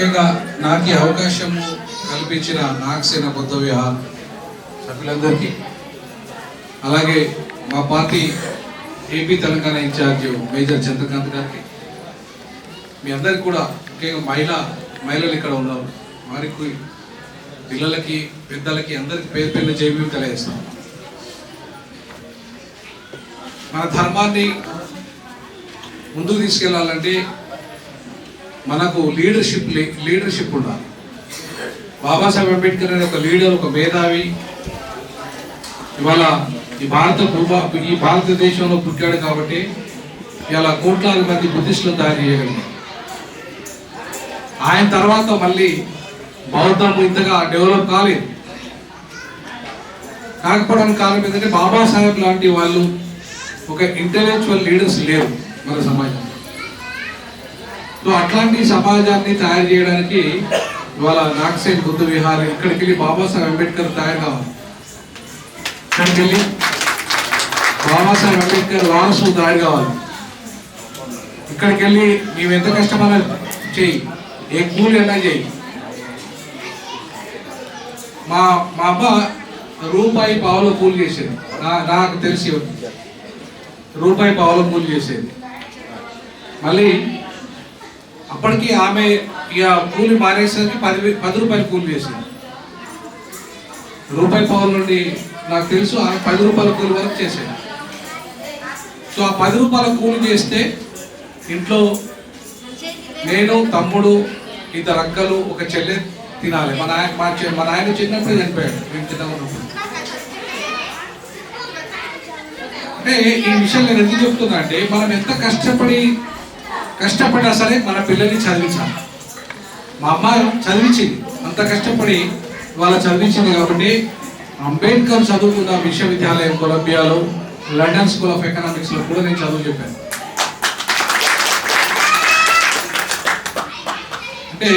ముఖ్యంగా నాకు ఈ అవకాశం కల్పించిన నాగసేన కొత్త విహార్ సభ్యులందరికీ అలాగే మా party AP Telangana in charge major Chandrakant గారికి మీ అందరికి కూడా ముఖ్యంగా మహిళ మహిళలు ఇక్కడ ఉన్నారు. వారికి పిల్లలకి పెద్దలకి అందరికి పేరు పేర్లు జైబీ తెలియజేస్తాం. మన ధర్మాన్ని ముందుకు తీసుకెళ్ళాలంటే మనకు లీడర్షిప్ లీడర్షిప్ ఉండాలి. బాబాసాహెబ్ అంబేద్కర్ అనే ఒక లీడర్ ఒక మేధావి. ఇవాళ ఈ భారత భూభా ఈ భారతదేశంలో పుట్టాడు కాబట్టి ఇలా కోట్లాది మంది బుద్ధిస్టులు తయారు చేయగలిగారు. ఆయన తర్వాత మళ్ళీ బౌద్ధం ఇంతగా డెవలప్ కాలేదు. కాకపోవడానికి కారణం ఏంటంటే బాబాసాహెబ్ లాంటి వాళ్ళు ఒక ఇంటలెక్చువల్ లీడర్స్ లేరు మన సమాజంలో. సో అట్లాంటి సమాజాన్ని తయారు చేయడానికి ఇవాళ నాగసేన్ బుద్ధ విహార్ ఇక్కడికి వెళ్ళి బాబాసాహెబ్ అంబేద్కర్ తయారు కావాలి. ఇక్కడికి వెళ్ళి బాబాసాహెబ్ అంబేద్కర్ వారసు తయారు కావాలి. ఇక్కడికి వెళ్ళి మేము ఎంత కష్టమైనా చెయ్యి. ఏ కూలి అయినా చెయ్యి. మా మా అమ్మ రూపాయి పావులో కూలి చేసేది. నా నాకు తెలిసి రూపాయి పావులో కూలి చేసేది. మళ్ళీ అప్పటికి ఆమె ఇక కూలి మానేసరికి పది పది రూపాయలు కూలి చేసింది. రూపాయి పావుల నుండి నాకు తెలుసు ఆమె పది రూపాయల కూలి వరకు చేసేది. సో ఆ పది రూపాయల కూలి చేస్తే ఇంట్లో నేను తమ్ముడు ఇద్దరు అక్కలు ఒక చెల్లె తినాలి. మన మా మన ఆయన నాయన చిన్నప్పుడే చనిపోయాడు. మేము చిన్నప్పుడు అంటే ఈ విషయం నేను ఎందుకు చెప్తున్నా అంటే మనం ఎంత కష్టపడి కష్టపడినా సరే మన పిల్లల్ని చదివించాలి. మా అమ్మ చదివించింది. అంత కష్టపడి వాళ్ళ చదివించింది కాబట్టి అంబేద్కర్ చదువుకున్న విశ్వవిద్యాలయం కొలంబియాలో లండన్ స్కూల్ ఆఫ్ ఎకనామిక్స్లో కూడా నేను చదువు చెప్పాను. అంటే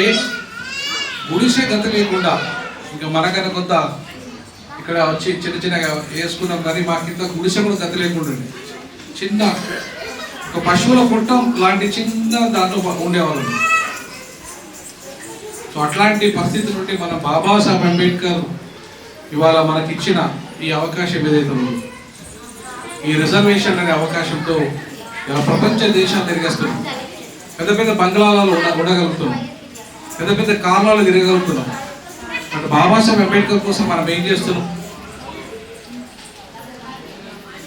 గుడిసే గత లేకుండా ఇంకా మనకన్నా కొంత ఇక్కడ వచ్చి చిన్న చిన్నగా వేసుకున్నాం కానీ మాకింత గుడిసె కూడా గత లేకుండా చిన్న ఒక పశువుల పుట్టం లాంటి చిన్న దాంట్లో ఉండేవాళ్ళం. సో అట్లాంటి పరిస్థితి నుండి మన బాబాసాహెబ్ అంబేద్కర్ ఇవాళ మనకిచ్చిన ఈ అవకాశం ఏదైతే ఉందో ఈ రిజర్వేషన్ అనే అవకాశంతో ఇలా ప్రపంచ దేశాలు తిరిగేస్తున్నాం. పెద్ద పెద్ద బంగ్లాలలో ఉండ ఉండగలుగుతున్నాం. పెద్ద పెద్ద కార్లలో తిరగలుగుతున్నాం. అంటే బాబాసాహెబ్ అంబేద్కర్ కోసం మనం ఏం చేస్తున్నాం?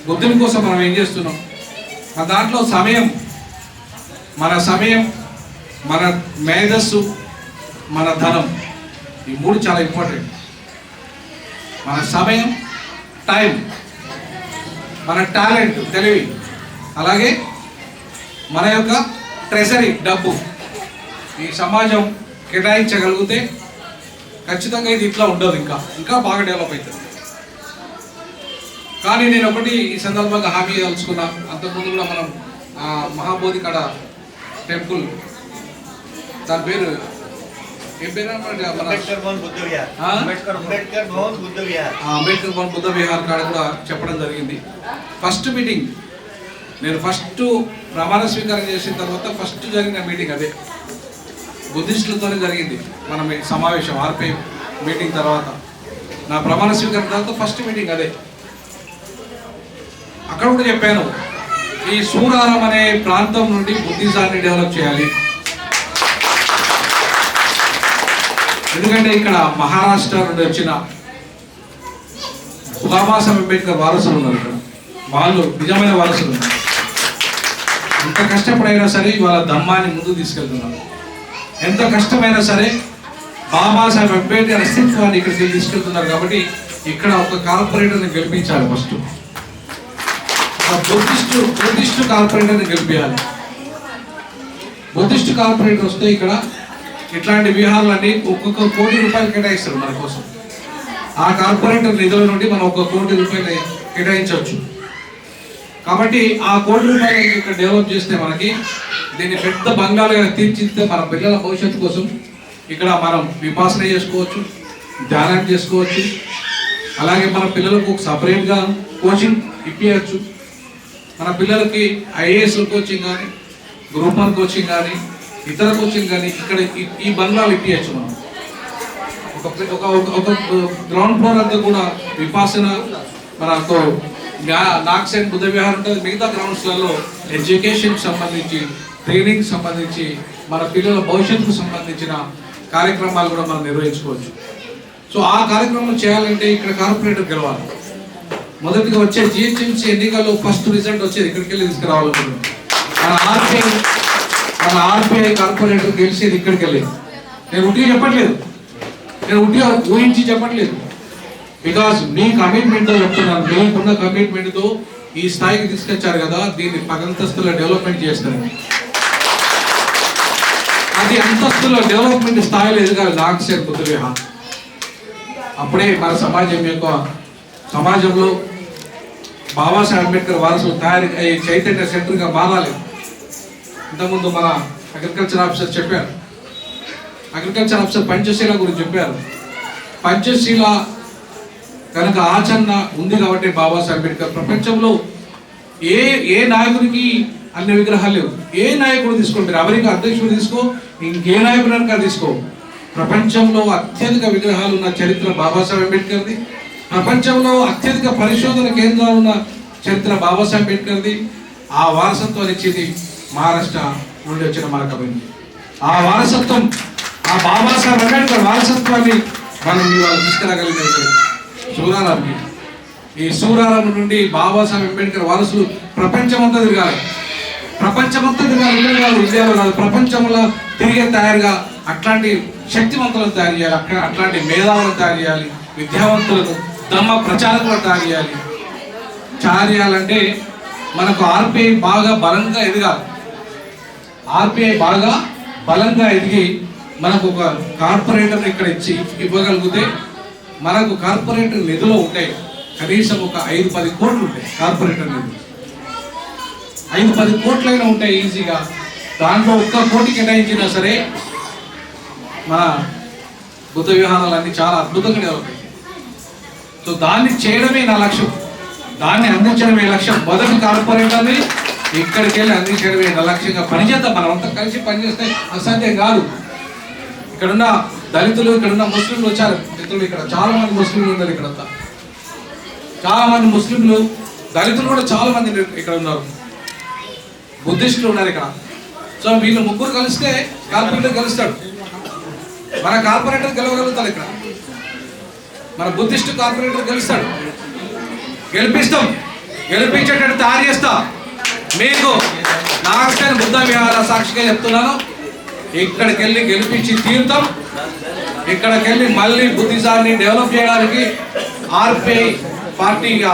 బుద్ధుని కోసం మనం ఏం చేస్తున్నాం? దాంట్లో సమయం మన సమయం మన మేధస్సు మన ధనం ఈ మూడు చాలా ఇంపార్టెంట్ మన సమయం టైం మన టాలెంట్ తెలివి. అలాగే మన యొక్క ట్రెజరీ డబ్బు. ఈ సమాజం కేటాయించగలిగితే ఖచ్చితంగా ఇది ఇట్లా ఉండదు ఇంకా. ఇంకా బాగా డెవలప్ అవుతుంది. కానీ నేను ఒకటి ఈ సందర్భంగా హామీ తలుచుకున్నా అంతకుముందు కూడా మనం ఆ, మహాబోధి కాడ టెంపుల్ దాని పేరు ఏం పేరు అంబేద్కర్ భవన్ బుద్ధ విహార్? అంబేద్కర్ అంబేద్కర్ భవన్ బుద్ధ విహార్. ఆ అంబేద్కర్ భవన్ బుద్ధ విహార్ కాడ కూడా చెప్పడం జరిగింది. ఫస్ట్ మీటింగ్ నేను ఫస్ట్ ప్రమాణ స్వీకారం చేసిన తర్వాత ఫస్ట్ జరిగిన మీటింగ్ అదే. బుద్ధిస్టులతోనే జరిగింది. మన సమావేశం ఆర్పై మీటింగ్ తర్వాత. నా ప్రమాణ స్వీకారం తర్వాత ఫస్ట్ మీటింగ్ అదే. అక్కడ కూడా చెప్పాను ఈ సూరారం అనే ప్రాంతం నుండి బుద్ధిజాన్ని డెవలప్ చేయాలి. ఎందుకంటే ఇక్కడ మహారాష్ట్ర నుండి వచ్చిన బాబాసాహెబ్ అంబేద్కర్ వారసులు ఉన్నారు ఇక్కడ. వాళ్ళు నిజమైన వారసులు ఉన్నారు. ఎంత కష్టపడైనా సరే వాళ్ళ దమ్మాన్ని ముందుకు తీసుకెళ్తున్నారు ఎంత కష్టమైనా సరే బాబాసాహెబ్ అంబేద్కర్ అస్తిత్వాన్ని ఇక్కడికి తీసుకెళ్తున్నారు కాబట్టి ఇక్కడ ఒక కార్పొరేటర్ని గెలిపించాలి ఫస్ట్ బుద్ధిస్ట్ బుద్ధిస్టు కార్పొరేటర్ని గెలిపించాలి బుద్ధిస్ట్ కార్పొరేటర్ వస్తే ఇక్కడ ఇట్లాంటి విహారాలన్నీ ఒక్కొక్క కోటి రూపాయలు కేటాయిస్తారు మన కోసం. ఆ కార్పొరేటర్ నిధుల నుండి మనం ఒక కోటి రూపాయలు కేటాయించవచ్చు. కాబట్టి ఆ కోటి రూపాయలు ఇక్కడ డెవలప్ చేస్తే మనకి దీన్ని పెద్ద బంగాళగా తీర్చిదిద్దే మన పిల్లల భవిష్యత్తు కోసం ఇక్కడ మనం విపాసన చేసుకోవచ్చు ధ్యానం చేసుకోవచ్చు. అలాగే మన పిల్లలకు సపరేట్గా కోచింగ్ ఇప్పించచ్చు మన పిల్లలకి ఐఏఎస్ కోచింగ్ కానీ గ్రూప్ వన్ కోచింగ్ కానీ ఇతర కోచింగ్ కానీ ఇక్కడ ఈ- ఈ బంగ్లాలు ఇప్పించచ్చు మనం. ఒక ఒక ఒక- గ్రౌండ్ ఫ్లోర్ అంతా కూడా విపాసన మనకు నాక్స్ అండ్ బుద్ధ విహార్ ఉంటుంది మిగతా గ్రౌండ్స్లలో ఎడ్యుకేషన్కి సంబంధించి ట్రైనింగ్ సంబంధించి మన పిల్లల భవిష్యత్తుకు సంబంధించిన కార్యక్రమాలు కూడా మనం నిర్వహించుకోవచ్చు. సో ఆ కార్యక్రమం చేయాలంటే ఇక్కడ కార్పొరేటర్ గెలవాలి. మొదటిగా వచ్చే జిహెచ్ఎంసీ ఎన్నికల్లో ఫస్ట్ రిజల్ట్ వచ్చేది ఇక్కడికి వెళ్ళి తీసుకురావాలనుకున్నాం మన ఆర్పిఐ మన ఆర్పిఐ కార్పొరేటర్ గెలిచేది ఇక్కడికి వెళ్ళేది నేను ఉట్టిగా చెప్పట్లేదు. నేను ఉట్టిగా ఊహించి చెప్పట్లేదు. బికాస్ మీ కమిట్మెంట్తో చెప్తున్నాను. మీకున్న కమిట్మెంట్తో ఈ స్థాయికి తీసుకొచ్చారు కదా దీన్ని పదంతస్తుల డెవలప్మెంట్ చేస్తారు. అది అంతస్తుల డెవలప్మెంట్ స్థాయిలో ఎదగాలి నాగసేన్ బుద్ధ అప్పుడే మన సమాజం యొక్క సమాజంలో బాబాసాహెబ్ అంబేద్కర్ వారసులు తయారు అయ్యే చైతన్య సెంటర్గా మారాలి. ఇంతకుముందు మన అగ్రికల్చర్ ఆఫీసర్ చెప్పారు. అగ్రికల్చర్ ఆఫీసర్ పంచశీల గురించి చెప్పారు. పంచశీల కనుక ఆచరణ ఉంది కాబట్టి బాబాసాహెబ్ అంబేద్కర్ ప్రపంచంలో ఏ ఏ నాయకుడికి అన్ని విగ్రహాలు లేవు. ఏ నాయకుడు తీసుకోండి. మీరు అమెరికా అధ్యక్షుడు తీసుకో ఇంకే నాయకుడు తీసుకో. ప్రపంచంలో అత్యధిక విగ్రహాలు ఉన్న చరిత్ర బాబాసాహెబ్ అంబేద్కర్ది. ప్రపంచంలో అత్యధిక పరిశోధన కేంద్రాలు ఉన్న చరిత్ర బాబాసాహెబ్ అంబేద్కర్ది ఆ వారసత్వం ఇచ్చేది మహారాష్ట్ర నుండి వచ్చిన మన ఆ వారసత్వం ఆ బాబాసాహెబ్ అంబేద్కర్ వారసత్వాన్ని మనం ఇవాళ తీసుకురాగలిగిన సూరారాంకి ఈ సూరారం నుండి బాబాసాహెబ్ అంబేద్కర్ వారసులు ప్రపంచమంతా తిరగాలి. ప్రపంచమంతా తిరగాలి ఇక్కడ కాదు ఇండియాలో కాదు ప్రపంచంలో తిరిగే తయారుగా అట్లాంటి శక్తివంతులను తయారు చేయాలి అక్కడ అట్లాంటి మేధావులను తయారు చేయాలి విద్యావంతులను దమ్మ ప్రచారకులు తయారు చేయాలి చేయాలంటే మనకు ఆర్పిఐ బాగా బలంగా ఎదగాలి. ఆర్పిఐ బాగా బలంగా ఎదిగి మనకు ఒక కార్పొరేటర్ ఇక్కడ ఇచ్చి ఇవ్వగలిగితే మనకు కార్పొరేటర్ నిధులు ఉంటాయి. కనీసం ఒక ఐదు పది కోట్లు ఉంటాయి కార్పొరేటర్ నిధులు. ఐదు పది కోట్లైనా ఉంటాయి ఈజీగా. దాంట్లో ఒక్క కోటి కేటాయించినా సరే మన బుద్ధ విహారాలన్నీ చాలా అద్భుతంగా డెవలప్ అవుతాయి సో దాన్ని చేయడమే నా లక్ష్యం. దాన్ని అందించడమే లక్ష్యం. మొదటి కార్పొరేటర్ని ఇక్కడికి వెళ్ళి అందించడమే నా లక్ష్యంగా పనిచేద్దాం. మనం అంతా కలిసి పనిచేస్తే అసాధ్యం కాదు. ఇక్కడున్న దళితులు ఇక్కడున్న ముస్లింలు వచ్చారు. మిత్రులు ఇక్కడ చాలా మంది ముస్లింలు ఉన్నారు ఇక్కడంతా. చాలా మంది ముస్లింలు దళితులు కూడా చాలా మంది ఇక్కడ ఉన్నారు. బుద్ధిస్టులు ఉన్నారు ఇక్కడ. సో వీళ్ళు ముగ్గురు కలిస్తే కార్పొరేటర్ కలుస్తాడు మన కార్పొరేటర్ గెలవగలుగుతాడు ఇక్కడ. మన బుద్ధిస్ట్ కార్పొరేటర్ గెలుస్తాడు. గెలిపిస్తాం. గెలిపించేటట్టు తయారు చేస్తా. మీకు నాగసేన బుద్ధ విహార సాక్షిగా చెప్తున్నాను. ఇక్కడికి వెళ్ళి గెలిపించి తీరుతాం. ఇక్కడికి వెళ్ళి మళ్ళీ బుద్ధిజాన్ని డెవలప్ చేయడానికి ఆర్పిఐ పార్టీగా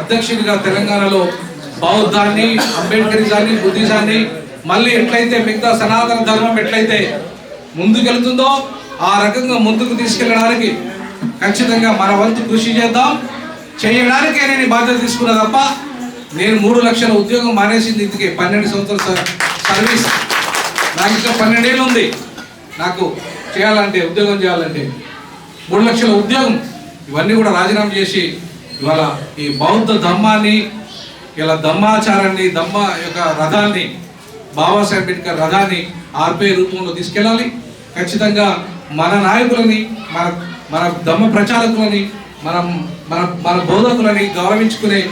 అధ్యక్షుడిగా తెలంగాణలో బౌద్ధాన్ని అంబేద్కరిజాన్ని బుద్ధిజాన్ని మళ్ళీ ఎట్లయితే మిగతా సనాతన ధర్మం ఎట్లయితే ముందుకెళ్తుందో ఆ రకంగా ముందుకు తీసుకెళ్ళడానికి ఖచ్చితంగా మన వంతు కృషి చేద్దాం. చేయడానికే నేను బాధ్యత తీసుకున్నా తప్ప నేను మూడు లక్షల ఉద్యోగం మానేసింది ఇందుకే పన్నెండు సంవత్సరాల సర్వీస్. నాకు ఇంకా పన్నెండేళ్ళు ఉంది. నాకు చేయాలంటే ఉద్యోగం చేయాలంటే మూడు లక్షల ఉద్యోగం. ఇవన్నీ కూడా రాజీనామా చేసి ఇవాళ ఈ బౌద్ధ ధమ్మాన్ని ఇలా ధమ్మాచారాన్ని ధమ్మ యొక్క రథాన్ని బాబాసాహెబ్ అంబేద్కర్ రథాన్ని ఆర్పే రూపంలో తీసుకెళ్ళాలి. ఖచ్చితంగా మన నాయకులని మన మన ధమ్మ ప్రచారకులని మనం మన మన బోధకులని గౌరవించుకునే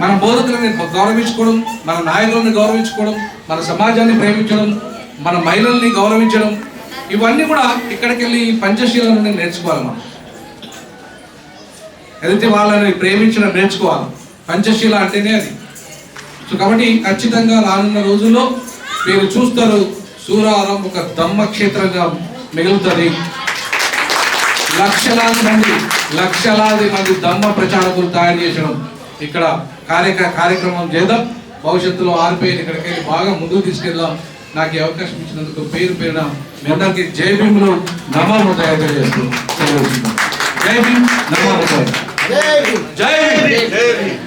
మన బోధకులని గౌరవించుకోవడం మన నాయకులను గౌరవించుకోవడం మన సమాజాన్ని ప్రేమించడం మన మహిళల్ని గౌరవించడం ఇవన్నీ కూడా ఇక్కడికి వెళ్ళి పంచశీల నుండి నేర్చుకోవాలి మనం. ఏదైతే వాళ్ళని ప్రేమించడం నేర్చుకోవాలి. పంచశీల అంటేనే అది. సో కాబట్టి ఖచ్చితంగా రానున్న రోజుల్లో మీరు చూస్తారు సూరారం ఒక దమ్మ క్షేత్రంగా మిగులుతుంది. లక్షలాది మంది లక్షలాది మంది దమ్మ ప్రచారకులు తయారు చేసడం ఇక్కడ కార్యక కార్యక్రమం చేద్దాం. భవిష్యత్తులో ఆర్పిఐని ఇక్కడికి వెళ్ళి బాగా ముందుకు తీసుకెళ్దాం. నాకు ఈ అవకాశం ఇచ్చినందుకు పేరు పేరున మీ అందరికీ జై భీములు తయారు చేస్తూ. జై భీమ్ భీమ్. జై భీమ్.